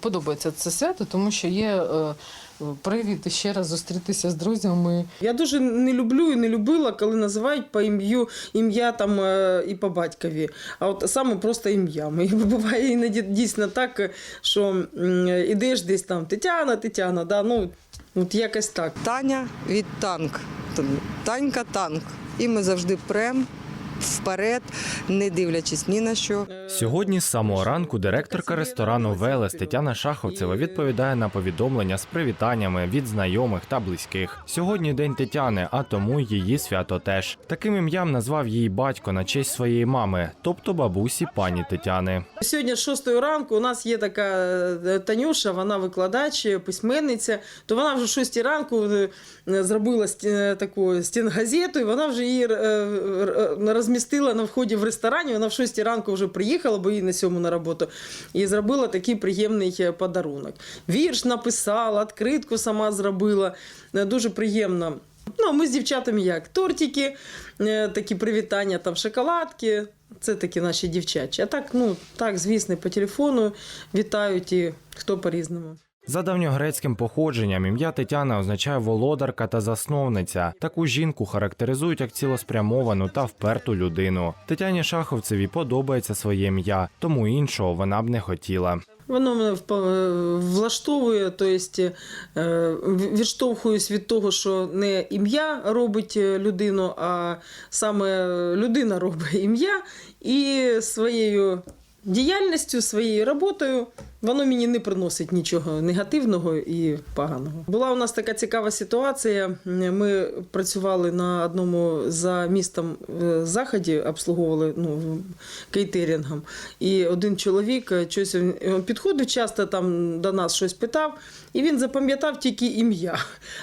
Подобається це свято, тому що є е, привід ще раз зустрітися з друзями. Я дуже не люблю і не любила, коли називають по ім'ю ім'я там е, і по батькові. А от саме просто ім'ями. Буває іноді дійсно так, що ідеш десь там Тетяна, Тетяна, да, ну от якось так. Таня від танк. Танька танк. І ми завжди прем вперед, не дивлячись ні на що. Сьогодні з самого ранку директорка ресторану Велес Тетяна Шаховцева відповідає на повідомлення з привітаннями від знайомих та близьких. Сьогодні день Тетяни, а тому її свято теж. Таким ім'ям назвав її батько на честь своєї мами, тобто бабусі пані Тетяни. Сьогодні з 6 ранку у нас є така е, Танюша, вона викладач, письменниця. То вона вже з 6 ранку е, зробила е, таку стінгазету, і вона вже її е, розмістила на вході в ресторані. Вона в 6 ранку вже приїхала, бо їй на сьому на роботу. І зробила такий приємний е, подарунок. Вірш написала, відкритку сама зробила. Е, Дуже приємно. Ну, ми з дівчатами як? Тортики, е, такі привітання, там шоколадки. Це такі наші дівчачі. А так, ну так, звісно, по телефону вітають і хто по-різному. За давньогрецьким походженням ім'я Тетяна означає володарка та засновниця. Таку жінку характеризують як цілеспрямовану та вперту людину. Тетяні Шаховцевій подобається своє ім'я, тому іншого вона б не хотіла. Воно мене влаштовує, тобто е, відштовхуюсь від того, що не ім'я робить е, людину, а саме людина робить ім'я і своєю діяльністю, своєю роботою воно мені не приносить нічого негативного і поганого. Була у нас така цікава ситуація. Ми працювали на одному за містом е, заході, обслуговували ну, кейтерінгом. І один чоловік е, щось він підходив часто там до нас щось питав, і він запам'ятав тільки ім'я.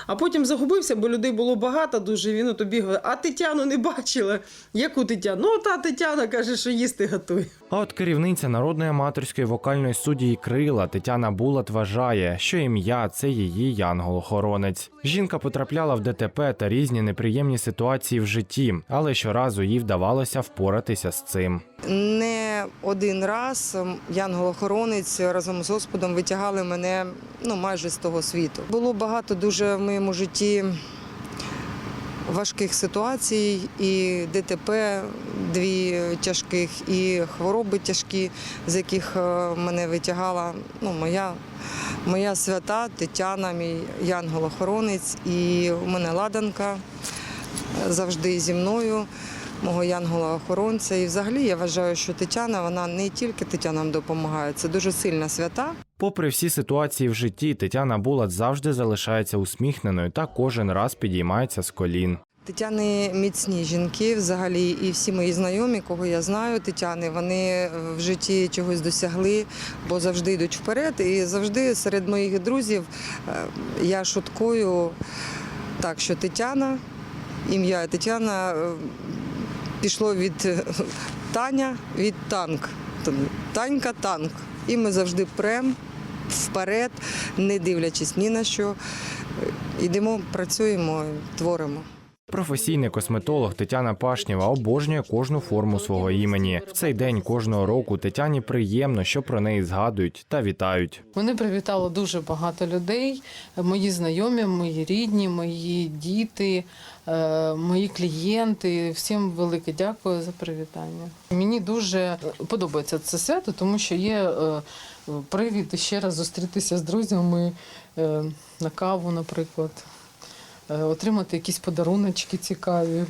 А потім загубився, бо людей було багато дуже. Він от обігав, а Тетяну не бачила. Яку Тетяну? Ну, та Тетяна каже, що їсти готує. А от керівниця народної аматорської вокальної студії Крила Тетяна Булат вважає, що ім'я це її янгол-охоронець. Жінка потрапляла в ДТП та різні неприємні ситуації в житті, але щоразу їй вдавалося впоратися з цим. Не один раз янгол-охоронець разом з Господом витягали мене ну, майже з того світу. Було багато дуже в моєму житті важких ситуацій, і ДТП дві тяжких, і хвороби тяжкі, з яких е, мене витягала ну, моя, моя свята Тетяна, мій янгол-охоронець, і у мене ладанка е, завжди зі мною. Мого янгола-охоронця. І взагалі я вважаю, що Тетяна вона не тільки Тетянам допомагає, це дуже сильна свята. Попри всі ситуації в житті, Тетяна Булат завжди залишається усміхненою та кожен раз підіймається з колін. Тетяни міцні жінки взагалі, і всі мої знайомі, кого я знаю, Тетяни, вони в житті чогось досягли, бо завжди йдуть вперед. І завжди серед моїх друзів е, я шуткую так, що Тетяна, ім'я Тетяна е, пішло від е, Таня від танк. Танька танк. І ми завжди прем вперед, не дивлячись ні на що. Йдемо, працюємо, творимо. Професійний косметолог Тетяна Пашнєва обожнює кожну форму свого імені. В цей день кожного року Тетяні приємно, що про неї згадують та вітають. Мене привітало дуже багато людей. Мої знайомі, мої рідні, мої діти, е, мої клієнти. Всім велике дякую за привітання. Мені дуже подобається це свято, тому що є е, привід ще раз зустрітися з друзями е, на каву, наприклад, отримати якісь подаруночки цікаві.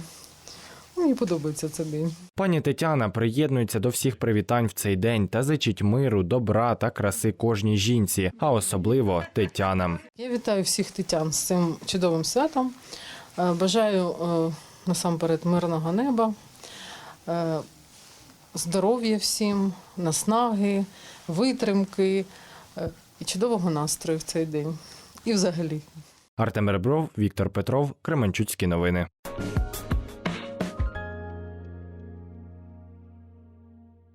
Мені подобається цей день. Пані Тетяна приєднується до всіх привітань в цей день та зичить миру, добра та краси кожній жінці, а особливо Тетянам. Я вітаю всіх тетян з цим чудовим святом. Е, Бажаю е, насамперед мирного неба, е, здоров'я всім, наснаги, витримки е, і чудового настрою в цей день. І взагалі. Артем Ребров, Віктор Петров, Кременчуцькі новини.